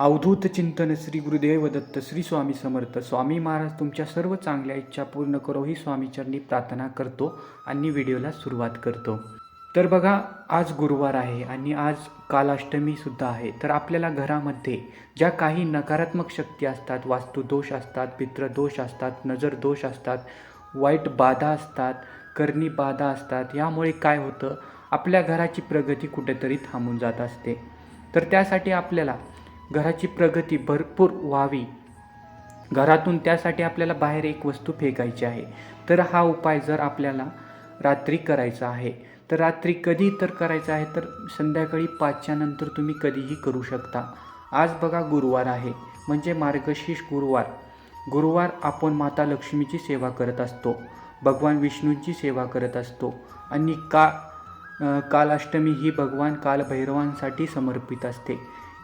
अवधूत चिंतन श्री गुरुदेव दत्त श्री स्वामी समर्थ. स्वामी महाराज तुमच्या सर्व चांगल्या इच्छा पूर्ण करो ही स्वामीचरणी प्रार्थना करतो आणि व्हिडिओला सुरुवात करतो. तर बघा आज गुरुवार आहे आणि आज कालाष्टमीसुद्धा आहे. तर आपल्याला घरामध्ये ज्या काही नकारात्मक शक्ती असतात वास्तुदोष असतात पित्रदोष असतात नजर दोष असतात वाईट बाधा असतात करणी बाधा असतात यामुळे काय होतं? आपल्या घराची प्रगती कुठेतरी थांबून जात असते. तर त्यासाठी आपल्याला घराची प्रगती भरपूर व्हावी. घरातून त्यासाठी आपल्याला बाहेर एक वस्तू फेकायची आहे. तर हा उपाय जर आपल्याला रात्री करायचा आहे तर रात्री कधी तर करायचा आहे तर संध्याकाळी पाचच्या नंतर तुम्ही कधीही करू शकता. आज बघा गुरुवार आहे म्हणजे मार्गशीर्ष गुरुवार. गुरुवार आपण माता लक्ष्मीची सेवा करत असतो भगवान विष्णूंची सेवा करत असतो आणि का कालाष्टमी ही भगवान कालभैरवांसाठी समर्पित असते.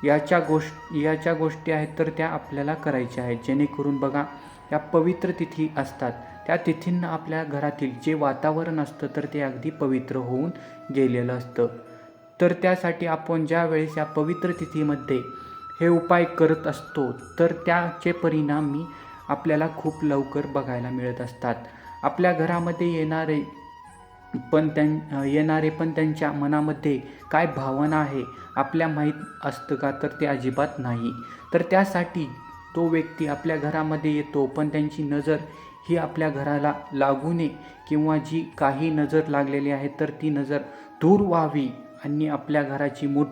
याच्या गोष्ट याच्या गोष्टी आहेत तर त्या आपल्याला करायच्या आहेत. जेणेकरून बघा या पवित्र तिथी असतात. त्या तिथींना आपल्या घरातील जे वातावरण असतं तर ते अगदी पवित्र होऊन गेलेलं असतं. तर त्यासाठी आपण ज्या वेळेस या पवित्र तिथीमध्ये हे उपाय करत असतो तर त्याचे परिणाम मी आपल्याला खूप लवकर बघायला मिळत असतात. आपल्या घरामध्ये येणारे पण त्यां येणारे पण त्यांच्या मनामध्ये काय भावना आहे आपल्या माहीत असतं का? तर ते अजिबात नाही. तर त्यासाठी तो व्यक्ती आपल्या घरामध्ये येतो पण त्यांची नजर ही आपल्या घराला लागू नये किंवा जी काही नजर लागलेली आहे तर ती नजर दूर व्हावी आणि आपल्या घराची मोठ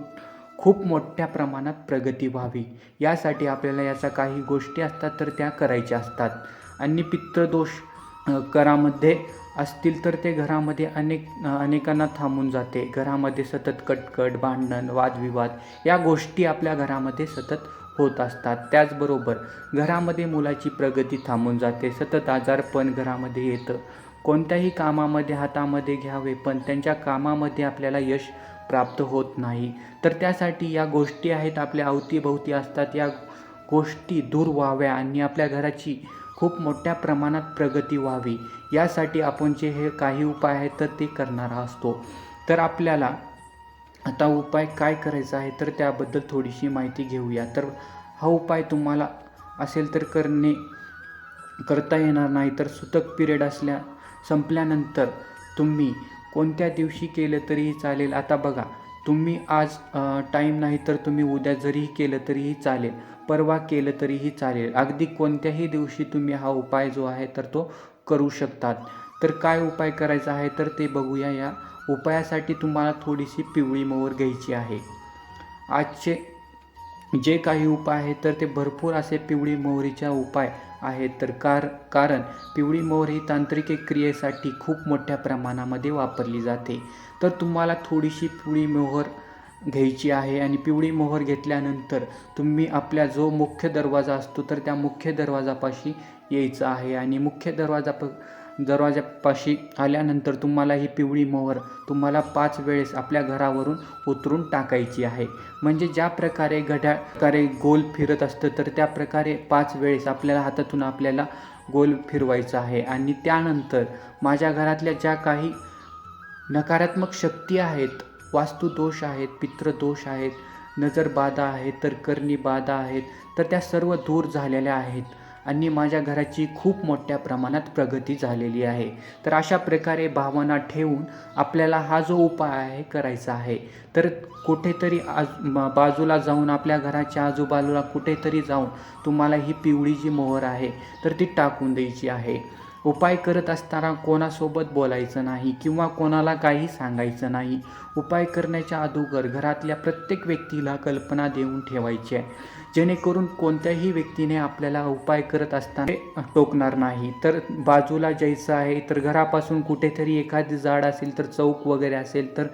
खूप मोठ्या प्रमाणात प्रगती व्हावी. यासाठी आपल्याला याचा काही गोष्टी असतात तर त्या करायच्या असतात. आणि पित्तदोष करामध्ये असतील तर ते घरामध्ये अनेक अनेकांना थांबून जाते. घरामध्ये सतत कटकट भांडण वादविवाद या गोष्टी आपल्या घरामध्ये सतत होत असतात. त्याचबरोबर घरामध्ये मुलाची प्रगती थांबून जाते. सतत आजारपण घरामध्ये येतं. कोणत्याही कामामध्ये हातामध्ये घ्यावे पण त्यांच्या कामामध्ये आपल्याला यश प्राप्त होत नाही. तर त्यासाठी या गोष्टी आहेत आपल्या अवतीभोवती असतात. या गोष्टी दूर व्हाव्या आणि आपल्या घराची खूप मोठ्या प्रमाणात प्रगती व्हावी. यासाठी आपण जे हे काही उपाय आहेत तर ते करणारा असतो. तर आपल्याला आता उपाय काय करायचा आहे तर त्याबद्दल थोडीशी माहिती घेऊया. तर हा उपाय तुम्हाला असेल तर करणे करता येणार नाही तर सुतक पिरियड असल्या संपल्यानंतर तुम्ही कोणत्या दिवशी केलं तरीही चालेल. आता बघा तुम्ही आज टाईम नाही तर तुम्ही उद्या जरीही केलं तरीही चालेल. परवा केलं तरीही चालेल. अगदी कोणत्याही दिवशी तुम्ही हा उपाय जो आहे तर तो करू शकतात. तर काय उपाय करायचा आहे तर ते बघूया या. उपायासाठी तुम्हाला थोडीशी पिवळी मोहर घ्यायची आहे. आजचे जे काही उपाय आहेत तर ते भरपूर असे पिवळी मोहरीच्या उपाय आहेत. तर कार कारण पिवळी मोहर ही तांत्रिक क्रियेसाठी खूप मोठ्या प्रमाणामध्ये वापरली जाते. तर तुम्हाला थोडीशी पिवळी मोहर घ्यायची आहे आणि पिवळी मोहर घेतल्यानंतर तुम्ही आपल्या जो मुख्य दरवाजा असतो तर त्या मुख्य दरवाजापाशी यायचं आहे. आणि मुख्य दरवाजा प दरवाजापाशी आल्यानंतर तुम्हाला ही पिवळी मोहर तुम्हाला पाच वेळेस आपल्या घरावरून उतरून टाकायची आहे. म्हणजे ज्या प्रकारे घड्याळ प्रकारे गोल फिरत असतं तर त्या प्रकारे पाच वेळेस आपल्याला हातातून आपल्याला गोल फिरवायचं आहे. आणि त्यानंतर माझ्या घरातल्या ज्या काही नकारात्मक शक्ती आहेत वास्तुदोष आहेत पित्रदोष आहेत नजरबाधा आहेत तर करणी बाधा आहेत तर त्या सर्व दूर झालेल्या आहेत. आणि माझ्या घराची खूप मोठ्या प्रमाणात प्रगती झालेली आहे. तर अशा प्रकारे भावना ठेवून आपल्याला हा जो उपाय आहे करायचा आहे तर कुठेतरी आज म- बाजूला जाऊन आपल्या घराच्या आजूबाजूला कुठेतरी जाऊन तुम्हाला ही पिवळी जी मोहर आहे तर ती टाकून द्यायची आहे. उपाय करत असताना कोणासोबत बोलायचं नाही किंवा कोणाला काही सांगायचं नाही. उपाय करण्याच्या अगोदर घरातल्या प्रत्येक व्यक्तीला कल्पना देऊन ठेवायची आहे. जेणेकरून कोणत्याही व्यक्तीने आपल्याला उपाय करत असताना टोकणार नाही. तर बाजूला जायचं आहे तर घरापासून कुठेतरी एखादी झाड असेल तर चौक वगैरे असेल तर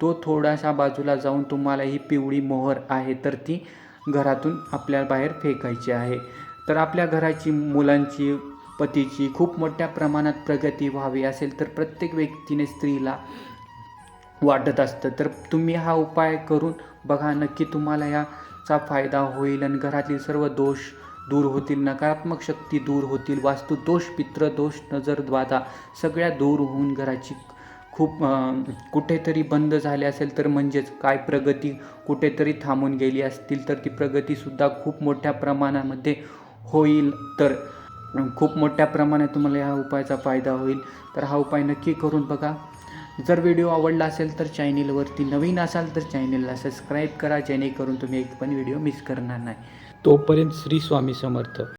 तो थोडासा बाजूला जाऊन तुम्हाला ही पिवळी मोहर आहे तर ती घरातून आपल्या बाहेर फेकायची आहे. तर आपल्या घराची मुलांची पतीची खूप मोठ्या प्रमाणात प्रगती व्हावी असेल तर प्रत्येक व्यक्तीने स्त्रीला वाटत असतं. तर तुम्ही हा उपाय करून बघा नक्की तुम्हाला याचा फायदा होईल आणि घरातील सर्व दोष दूर होतील नकारात्मक शक्ती दूर होतील वास्तुदोष पित्रदोष नजरद्वादा सगळ्या दूर होऊन घराची खूप कुठेतरी बंद झाले असेल तर म्हणजेच काय? प्रगती कुठेतरी थांबून गेली असतील तर ती प्रगतीसुद्धा खूप मोठ्या प्रमाणामध्ये होईल. तर खूप मोठ्या प्रमाणात तुम्हाला ह्या उपायाचा फायदा होईल. तर हा उपाय नक्की करून बघा. जर व्हिडिओ आवडला असेल तर चॅनेलवरती नवीन असाल तर चॅनेलला सबस्क्राईब करा जेणेकरून तुम्ही एक पण व्हिडिओ मिस करणार नाही. तोपर्यंत श्री स्वामी समर्थ.